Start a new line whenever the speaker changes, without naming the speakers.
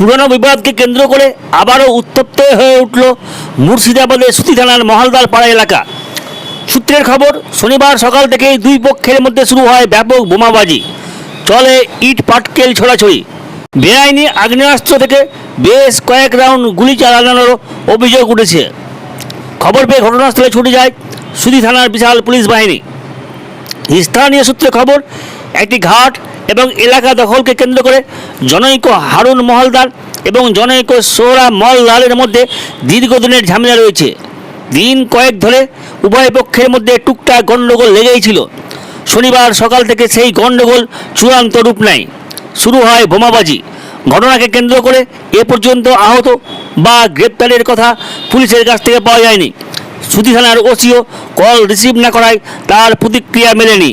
পুরনো বিবাদকে কেন্দ্র করে আবারও উত্তপ্ত হয়ে উঠল মুর্শিদাবাদের সুতি থানার মহালদার পাড়া এলাকা। সূত্রের খবর, শনিবার সকাল থেকেই দুই পক্ষের মধ্যে শুরু হয় ব্যাপক বোমাবাজি। চলে ইট, পাটকেল ছোড়াছড়ি। বেআইনি আগ্নেয়াস্ত্র থেকে বেশ কয়েক রাউন্ড গুলি চালানোর অভিযোগ উঠেছে। খবর পেয়ে ঘটনাস্থলে ছুটে যায় সুদি থানার বিশাল পুলিশ বাহিনী। স্থানীয় সূত্রে খবর, একটি ঘাট এবং এলাকা দখলকে কেন্দ্র করে জনৈক হারুন মহলদার এবং জনৈক সোহরা মলদারের মধ্যে দীর্ঘদিনের ঝামেলা রয়েছে। দিন কয়েক ধরে উভয় পক্ষের মধ্যে টুকটাক গণ্ডগোল লেগেই ছিল। শনিবার সকাল থেকে সেই গণ্ডগোল চূড়ান্ত রূপ নেয়। শুরু হয় বোমাবাজি। ঘটনাকে কেন্দ্র করে এ পর্যন্ত আহত বা গ্রেপ্তারের কথা পুলিশের কাছ থেকে পাওয়া যায়নি। সুতি থানার ওসিও কল রিসিভ না করায় তার প্রতিক্রিয়া মেলেনি।